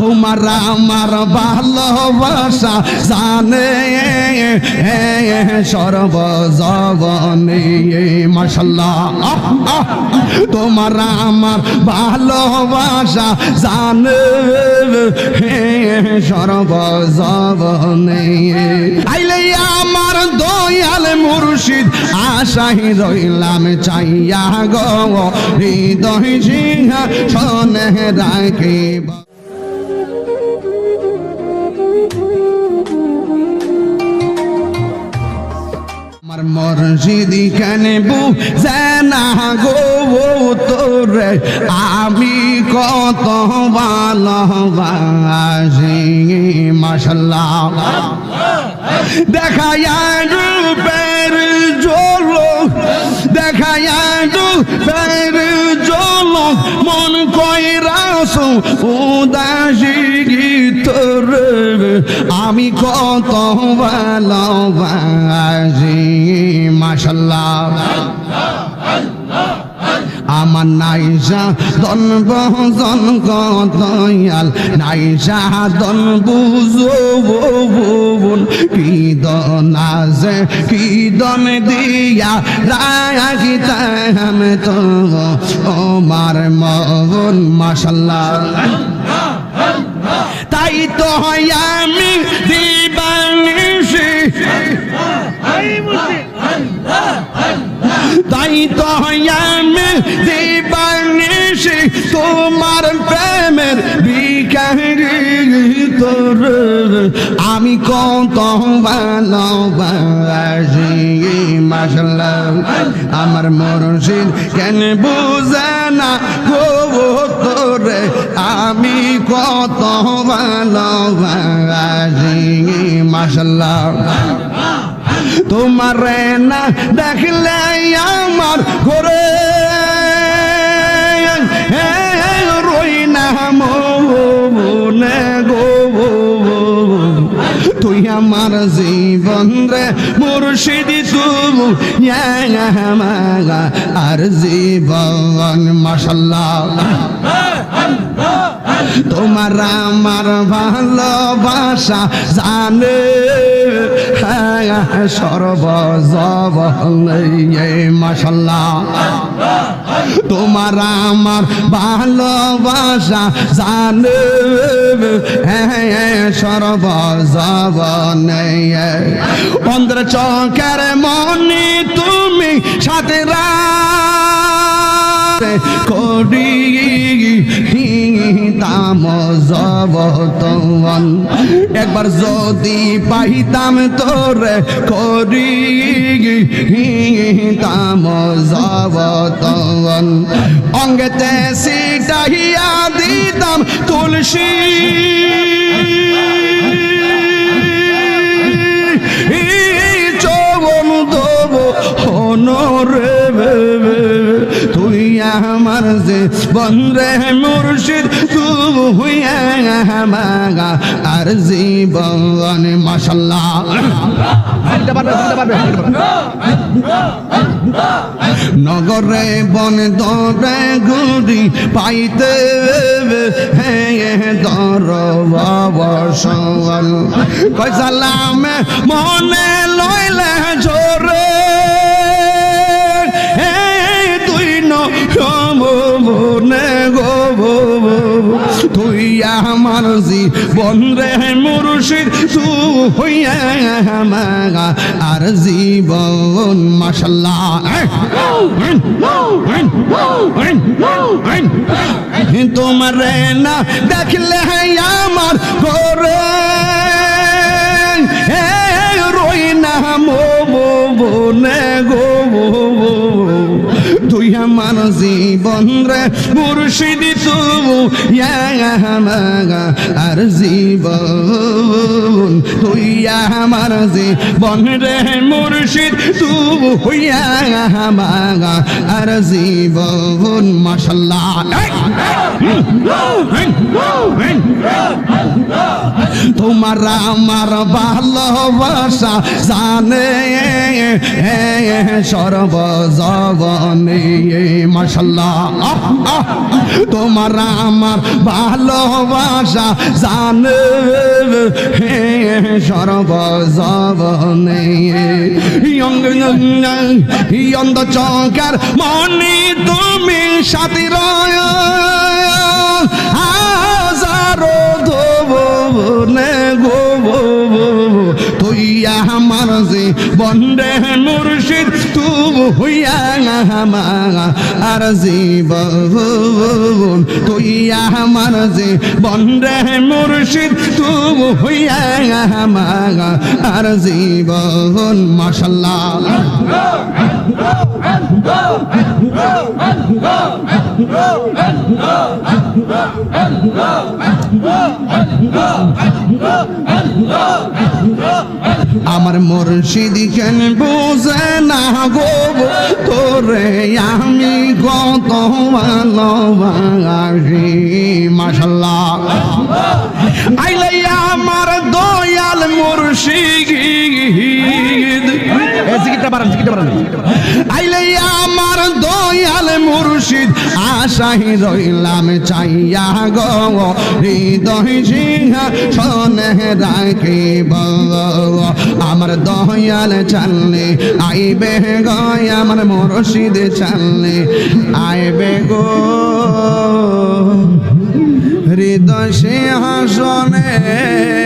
তোমার আমার ভালোবাসা জানে সর্বজবনে মাসাল্লাহ তোমার আমার ভালোবাসা জানে সর্বজবনে আইলে আমার দয়াল মুর্শিদ, আশাই রইলাম চাইয়া গো, হৃদয় সিংহ শোনে রাখিব। আমার মর্জিদি কানে বু জানা গো তোরে। আমি কত ভালোবাসি মাসাল্লাহ দেখায়া রূপের জলক দেখায়া রূপের জলক মন কইরাস উদাসী গীতর আমি কত ভালোবাসি মাসাল্লাহ আমার নাইসা দনব জন কতয়াল নাইসা দন বুঝো বোন কি দন আছে কি দন দিয়া রাখি তাম তো, ও মার মন মাসাল্লাহ তাই তো হয় আমি দিবানিসি তাই তো আমি তোমার প্রেমের বিকারি আমি কত ভালোবাসি মাসাল্লাহ আমার মরশিদ কেন বুঝে না গো তোরে? আমি কত ভালোবাসি মাসাল্লাহ তোমার না দেখলে আমার ঘরে তুই আমার জীবন রে মুর্শিদি তুবু আর জীবন মাসাল্লাহ তোমার আমার ভালোবাসা জানে। সর্বজব মাসাল্লাহ তোমার আমার ভালোবাসা জানে। সর্বজব অন্ধ্র চকের মনি তুমি সাথে একবার যদি পাইতাম তোরে করি তাম জবতন অঙ্গেতে সিটাহিয়া দিতাম তুলসী। আমার যে বন্ধে মুর্শিদ তু হুইয়া মাগা আর জীবন মাসাল্লাহ নগরে বন দরে গুড়ি পাইতে হে দর বসল কইসালামে মনে লইলে জোরে তুই আমার জীবন রে মুরুষির তু হইয়া আর জীবন মাসাল্লাহ তোমার না দেখলে আমার ঘরে তুই আমার জীবন রে, মুর্শিদ তু মাগা আর জীবন। তুই আমার জীবন রে, মুর্শিদ তু হইয়া মাগা আর জীবন। মাসাল্লাহ তোমার আমার ভালোবাসা জানে মাসাল্লাহ তোমার আমার ভালোবাসা জানে। সর্বজবনে। অন্ধ চকার মনি তুমি সাথী রয়। হাজারো ধোবনে গো তুই আমার যে মুর্শিদ হইয়া আর জীবন তুই আমার যে বন্ডে মুর্শিদ তু হইয়া আর জীবন মাসাল্লাহ আমার মুর্শিদ কেন বোঝে না গো? তোরে আমি কত ভালোবাসি মাসাল্লাহ আইলাই আমার দয়াল মুর্শিদ। আইলে আমার দয়াল মুর্শিদ, আশাই রইলাম চাইয়া গো, হৃদয় সিংহ শোনে রাখিব আমার দয়াল চাললে আইবে গো, আমার মুর্শিদ চাললে আইবে গো। হৃদয় সিংহাসনে রাখি